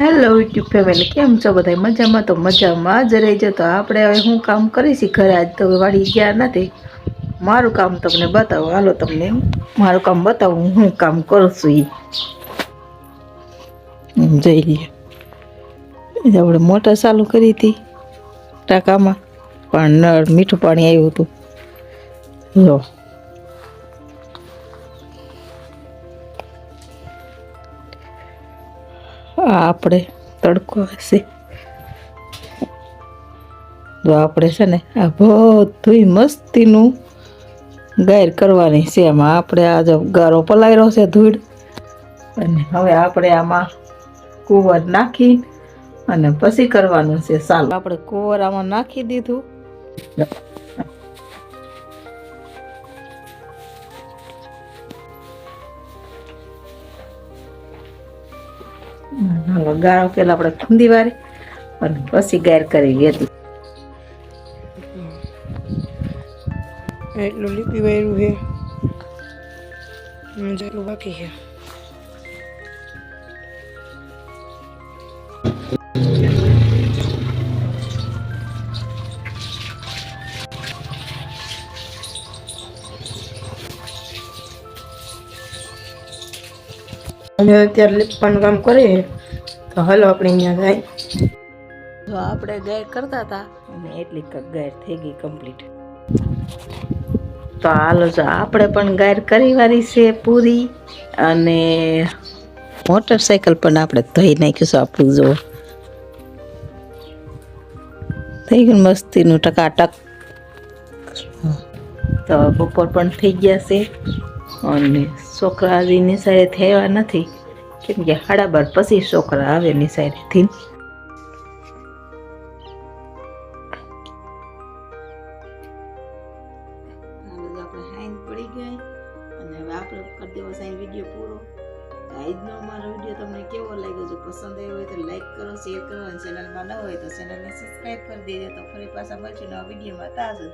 Hello YouTube family કેમ છો બધા મજામાં તો મજામાં જ રહેજો. તો આપણે હવે હું કામ કરીશી ઘરે? આજ તો વાળી ગયા નથી. મારું કામ તમને બતાવો. હાલો તમને મારું કામ બતાવું. હું કામ કરું છું એ જઈ લઈએ આપણે મોટર ચાલુ કરી હતી ટાંકામાં. પણ નળ મીઠું પાણી આવ્યું હતું. જો. આ આપણે તડકો હશે. જો આપણે છે ને આ બધુંય મસ્તીનું ગાયર કરવાની છે. એમાં આપણે આ જો ગારો પલાયરો છે ધૂળ. અને હવે આપણે આમાં કુંવર નાખી અને પછી કરવાનું છે સાલ. આપણે કુંવર આમાં નાખી દીધું. ગાળો પેલા આપણે ખુંદી વારે. અને પછી ગાર કરી હતી એટલું લીપી વાયરું છે. જેટલું બાકી છે. અમે અત્યારે લીપવાનું કામ કરીએ તો હાલો આપણે અહીંયા જાય. તો આપણે ગાયર કરતા હતા, અને એટલી ક ગાયર થઈ ગઈ કમ્પ્લીટ તો હાલો જો, આપણે પણ ગાયર કરી વાળી છે પૂરી, અને મોટરસાયકલ પણ આપણે ધોઈ નાખ્યું છે આપણું, જો. થઈ ગયું મસ્તીનું ટકાટક. તો બપોર પણ થઈ ગયા છે. અને છોકરા હજી નિસારે થયા નથી. કેમ કે સાડા પછી છોકરા આવે લાગ્યો? પસંદ આવ્યો હોય તો લાઈક કરો શેર કરો અને ચેનલમાં ન હોય તો ચેનલને સબસ્ક્રાઈબ કરી દેજો. તો ફરી પાછા મળશું નવા વિડીયોમાં. તાજું